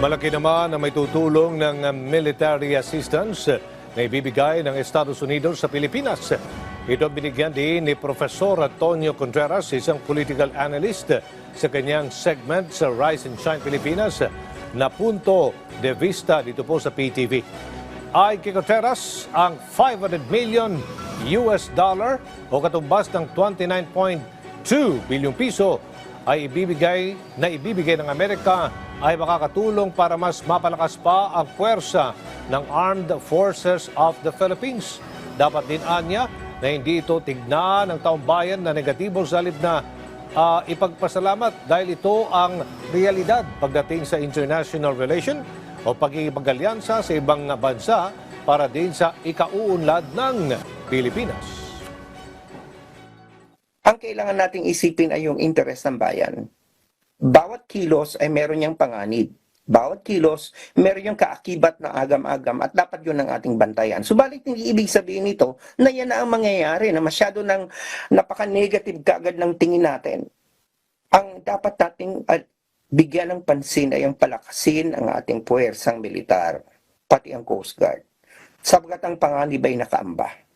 Malaki naman na may tutulong ng uh, military assistance na ibibigay ng Estados Unidos sa Pilipinas. Ito binigyan din ni Profesor Antonio Contreras, isang political analyst sa kanyang segment sa Rise and Shine Pilipinas na punto de vista dito po sa PTV. Ay kay Contreras ang 500 million US dollar o katumbas ng 29.2 bilyong piso ay ibibigay na ibibigay ng Amerika ay makakatulong para mas mapalakas pa ang puwersa ng Armed Forces of the Philippines. Dapat din anya na hindi ito tignan ng taong bayan na negatibo sa na ah, ipagpasalamat dahil ito ang realidad pagdating sa international relation o pagkikipag-alyansa sa ibang bansa para din sa ikauunlad ng Pilipinas. Ang kailangan nating isipin ay yung interes ng bayan. Bawat kilos ay meron niyang panganib. Bawat kilos, meron yung kaakibat na agam-agam at dapat yun ang ating bantayan. Subalit hindi ibig sabihin nito na yan na ang mangyayari, na masyado ng napaka-negative kaagad ng tingin natin. Ang dapat nating at bigyan ng pansin ay ang palakasin ang ating puwersang militar, pati ang Coast Guard. Sabagat ang panganib ay nakaamba.